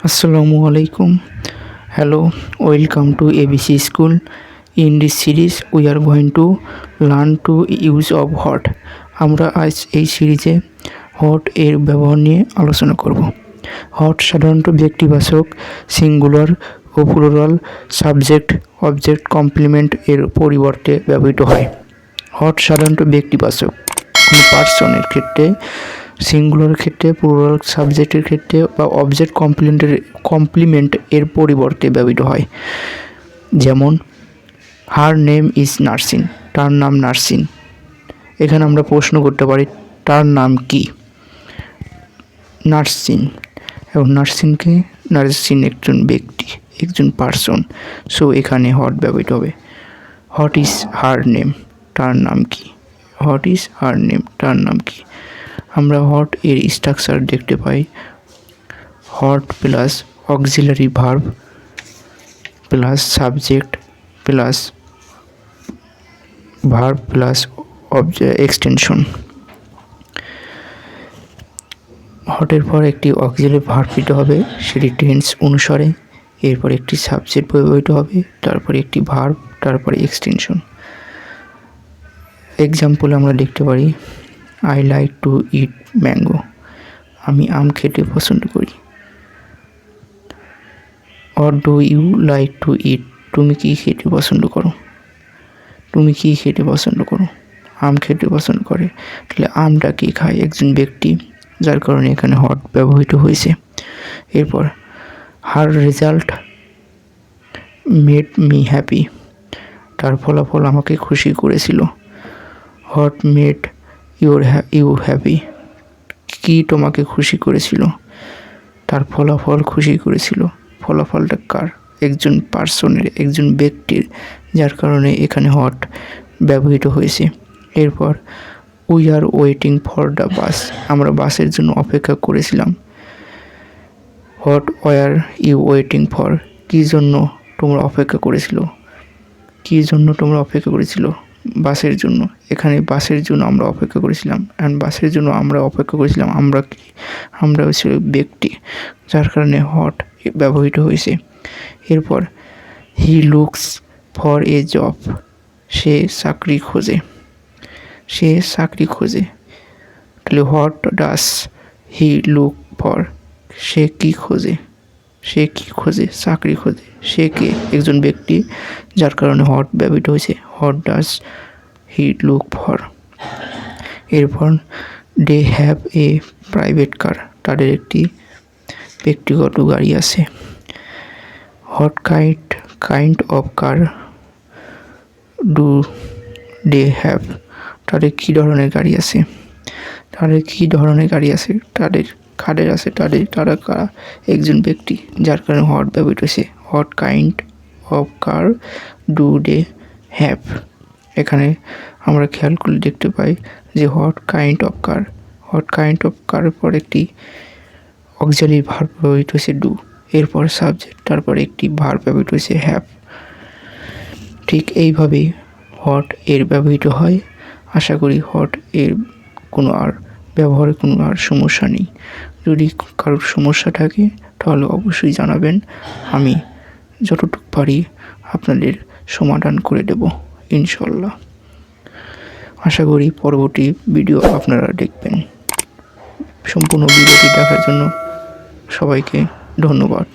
Assalamu alaikum. Hello, welcome to ABC School. In this series we are going to learn to use of what আমরা আজ এই সিরিজে hot এর ব্যবহার নিয়ে আলোচনা করব হট সাধারণত ব্যক্তিবাচক সিঙ্গুলার ও প্লুরাল সাবজেক্ট অবজেক্ট কমপ্লিমেন্ট এর পরিবর্তে ব্যবহৃত হয় হট সাধারণত ব্যক্তিবাচক কোনো পার্সনের ক্ষেত্রে সিঙ্গুলার ক্ষেত্রে প্লুরাল সাবজেক্টের ক্ষেত্রে বা অবজেক্ট কমপ্লিমেন্টের কমপ্লিমেন্ট এর পরিবর্তে ব্যবহৃত হয়। যেমন হার নেম ইজ নার্সিন তার নাম নার্সিন এখানে আমরা প্রশ্ন করতে পারি, তার নাম কি? নার্সিন এবং নার্সিনকে নার্সিন একজন ব্যক্তি, একজন পার্সন সো এখানে হট ব্যবহৃত হবে। হট ইজ হার নেম তার নাম কি? হট ইজ হার নেম তার নাম কি? আমরা হট এর স্ট্রাকচার দেখতে পাই। What plus auxiliary verb plus subject plus verb plus extension হটের পর একটি অক্সিলারি ভার্ব দিতে হবে, সেটি টেন্স অনুসারে। এরপর একটি সাবজেক্ট ব্যবহৃত হবে, তারপরে একটি ভার্ব তারপরে এক্সটেনশন এক্সাম্পল আমরা দেখতে পারি। I like to eat mango আমি আম খেতে পছন্দ করি। Or do you like to eat তুমি কি খেতে পছন্দ করো? তুমি কি খেতে পছন্দ করো? আম খেতে পছন্দ করে। তাহলে আমটা কি খায় একজন ব্যক্তি? যার কারণে এখানে হট ব্যবহৃত হয়েছে। এরপর her result made me happy তার ফলাফল আমাকে খুশি করেছিল। What made your you happy কি তোমাকে খুশি করেছিল? তার ফলাফল খুশি করেছিল। ফলাফলটা কার? একজন পার্সনের, একজন ব্যক্তির, যার কারণে এখানে হট ব্যবহৃত হয়েছে। এরপর we are waiting for the bus আমরা বাসের জন্য অপেক্ষা করেছিলাম। What were you waiting for কী জন্য তোমরা অপেক্ষা করেছিল? কী জন্য তোমরা অপেক্ষা করেছিল? বাসের জন্য। এখানে বাসের জন্য আমরা অপেক্ষা করেছিলাম। অ্যান্ড বাসের জন্য আমরা অপেক্ষা করেছিলাম, আমরা কি? আমরা হচ্ছে ব্যক্তি, যার কারণে হট ব্যবহৃত হয়েছে। এরপর, he looks for a job. সে চাকরি খোঁজে। সে চাকরি খোঁজে। তাহলে what does he look for? সে কি খোঁজে? সে কি খোঁজে? চাকরি খোঁজে। সে কে? একজন ব্যক্তি যার কারণে হট ব্যবহৃত হয়েছে। What does he look for. এরপর they have a private car. তাদের একটি ব্যক্তিগত গাড়ি আছে। What kind kind of car do they have? তাদের কী ধরনের গাড়ি আছে? তাদের কী ধরনের গাড়ি আছে? তাদের কাদের আছে, তাদের, তারা কারা? একজন ব্যক্তি, যার কারণে হট ব্যবহৃত হয়েছে। What kind of car do they have? এখানে আমরা খেয়াল করলে দেখতে পাই যে what kind of car, what kind of কারের পর একটি অক্সালি ভার ব্যবহৃত হয়েছে ডু, এরপর সাবজেক্ট, তারপর একটি ভার ব্যবহৃত হয়েছে হ্যাভ। ঠিক এইভাবেই হট এর ব্যবহৃত হয়। আশা করি হট এর কোনো আর ব্যবহারে কোনো আর সমস্যা নেই। যদি কারোর সমস্যা থাকে, তাহলে অবশ্যই জানাবেন। আমি যতটুকু পারি আপনাদের সমাধান করে দেব ইনশাল্লাহ আশা করি পরবর্তী ভিডিও আপনারা দেখবেন। সম্পূর্ণ ভিডিওটি দেখার জন্য সবাইকে ধন্যবাদ।